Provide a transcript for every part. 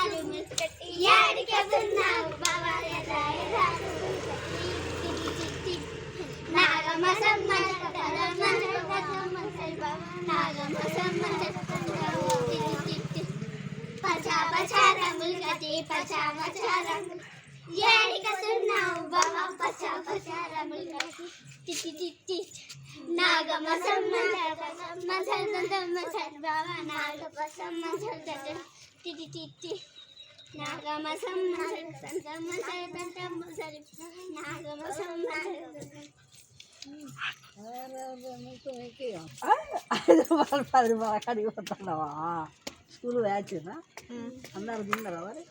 ఎర్రాలు ముసుగట్టి యాడికెళ్తున్నావు బావా ఎర్రాయి ఎర్రాలు ముసుగట్టి నాగమ సమ్మత కదమ్మ కదమ్మ సరిబావ నాగమ సమ్మత పచా పచా రంగులు కట్టి పచా పచా రంగులు ఏడికెళ్తున్నావు బావా పచా పచా రంగులు కట్టి టిటి టిటి నాగమ సమ్మత కదమ్మ సరిదమ్మ సరిబావ నాగమ సమ్మత నాగమ సరి రూపాయలు పది రూపాయలు అక్కడికి పోతున్నావా స్కూల్ వేచినా అందరు తిన్నారా మరి?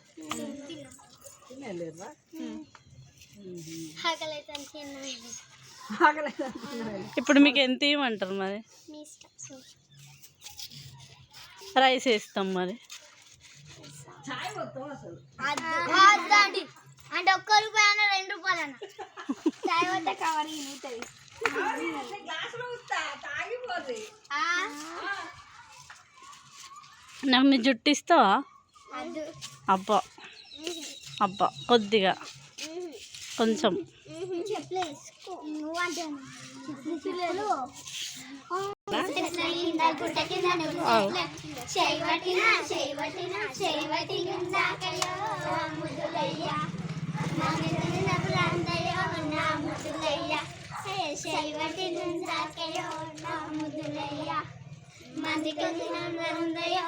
ఇప్పుడు మీకు ఎంత ఇవ్వమంటారు మరి? రైస్ వేస్తాం మరి. చాయ్ అసలు. అద్దండి అంటే ఒక్క రూపాయి అన్న రెండు రూపాయలు అన్న. చాయ్ వద్ద కవర్ నాకు నీ జుట్టు ఇస్తావా? అబ్బా. అబ్బా కొద్దిగా. కొంచెం. చెప్పలేసుకో నువ్వు అంటాను చేయబట్టిన చేయబట్టిన చేయబట్టిన ముదులయ్యా నా మీద అందయో నా ముదులయ్యా నా మందికి ఉందయో